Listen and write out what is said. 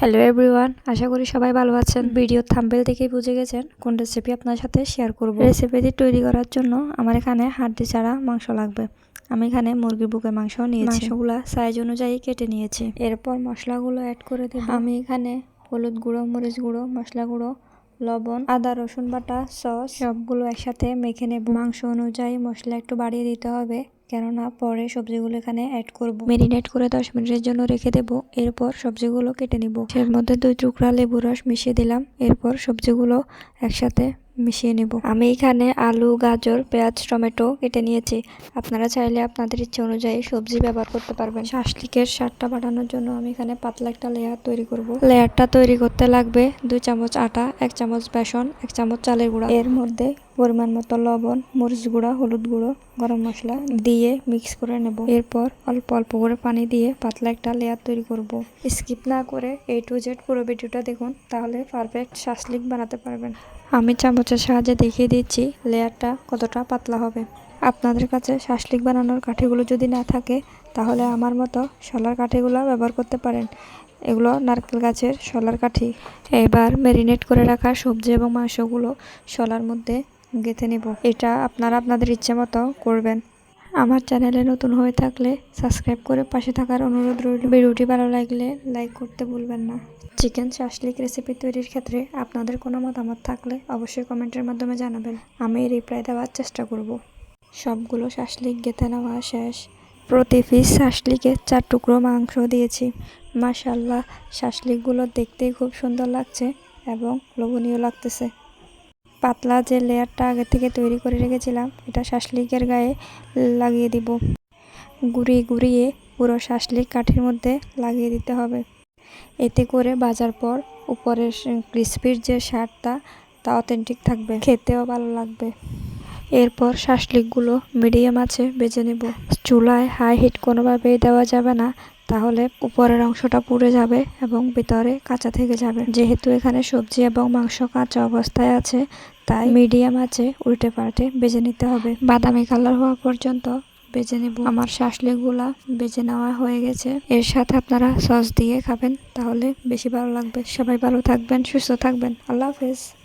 Hello everyone আশা করি সবাই ভালো আছেন। ভিডিও থাম্বেল দেখেই বুঝে গেছেন কোন রেসিপি আপনার সাথে শেয়ার করব। রেসিপিটি তৈরি করার জন্য আমার এখানে হাড্ডি ছাড়া মাংস লাগবে। আমি এখানে মুরগির বুকের মাংস নিয়েছি। মাংসগুলা সাইজ অনুযায়ী কেটে নিয়েছি। এরপর মশলাগুলো অ্যাড করে দেব। আমি এখানে হলুদ গুঁড়ো, মরিচ গুঁড়ো, মশলা গুঁড়ো, লবণ, আদা, রসুন বাটা, সস, সবগুলো একসাথে মেখে নেব। মাংস অনুযায়ী মশলা একটু বাড়িয়ে দিতে হবে। কেননা পরে সবজিগুলো এখানে অ্যাড করব। মেরিনেট করে দশ মিনিটের জন্য রেখে দেব। এরপর সবজিগুলো কেটে নিব। এর মধ্যে দুই টুকরা লেবু রস মিশিয়ে দিলাম। এরপর সবজিগুলো একসাথে মিশিয়ে নেব। আমি এখানে আলু, গাজর, পেঁয়াজ, টমেটো কেটে নিয়েছি। আপনারা চাইলে আপনাদের ইচ্ছে অনুযায়ী সবজি ব্যবহার করতে পারবেন। শাসলিকের স্বাদটা বাড়ানোর জন্য আমি এখানে পাতলা একটা লেয়ার তৈরি করব। লেয়ারটা তৈরি করতে লাগবে দুই চামচ আটা, এক চামচ বেসন, এক চামচ চালের গুঁড়া। এর মধ্যে পরিমাণ মতো লবণ, মরিচ গুঁড়া, হলুদ গুঁড়ো, গরম মশলা দিয়ে মিক্স করে নেব। এরপর অল্প অল্প করে পানি দিয়ে পাতলা একটা লেয়ার তৈরি করব। স্কিপ না করে এই টু জেড পুরো ভিডিওটা দেখুন, তাহলে পারফেক্ট শাসলিক বানাতে পারবেন। আমি চামচের সাহায্যে দেখিয়ে দিচ্ছি লেয়ারটা কতটা পাতলা হবে। আপনাদের কাছে শাসলিক বানানোর কাঠিগুলো যদি না থাকে, তাহলে আমার মতো শলার কাঠিগুলো ব্যবহার করতে পারেন। এগুলো নারকেল গাছের শলার কাঠি। এবার ম্যারিনেট করে রাখা সবজি এবং মাংসগুলো শলার মধ্যে গেঁথে নেব। এটা আপনারা আপনাদের ইচ্ছে মতো করবেন। আমার চ্যানেলে নতুন হয়ে থাকলে সাবস্ক্রাইব করে পাশে থাকার অনুরোধ রইল। ভিডিওটি ভালো লাগলে লাইক করতে ভুলবেন না। চিকেন শাসলিক রেসিপি তৈরির ক্ষেত্রে আপনাদের কোনো মতামত থাকলে অবশ্যই কমেন্টের মাধ্যমে জানাবেন। আমি রিপ্লাই দেওয়ার চেষ্টা করব। সবগুলো শাসলিক গেঁথে নেওয়া শেষ। প্রতি পিস শাসলিকে চার টুকরো মাংস দিয়েছি। মাশাল্লাহ শাসলিকগুলো দেখতেই খুব সুন্দর লাগছে এবং লোভনীয় লাগতেছে। পাতলা যে লেয়ারটা আগে থেকে তৈরি করে রেখেছিলাম, এটা শাসলিকের গায়ে লাগিয়ে দিব। গুঁড়িয়ে গুঁড়িয়ে পুরো শাসলিক কাঠের মধ্যে লাগিয়ে দিতে হবে। এতে করে বাজার পর উপরের ক্রিসপির যে স্বাদটা, তা অথেন্টিক থাকবে। খেতেও ভালো লাগবে। এরপর শাসলিকগুলো মিডিয়াম আছে, বেজে নেব। চুলায় হাই হিট কোনোভাবেই দেওয়া যাবে না, তাহলে উপরের অংশটা পুড়ে যাবে এবং ভিতরে কাঁচা থেকে যাবে। যেহেতু এখানে সবজি এবং মাংস কাঁচা অবস্থায় আছে, তাই মিডিয়াম আছে, উল্টে পাল্টে বেজে নিতে হবে। বাদামি কালার হওয়া পর্যন্ত বেজে নেব। আমার শাসলিকগুলা বেজে নেওয়া হয়ে গেছে। এর সাথে আপনারা সস দিয়ে খাবেন, তাহলে বেশি ভালো লাগবে। সবাই ভালো থাকবেন, সুস্থ থাকবেন। আল্লাহ হাফেজ।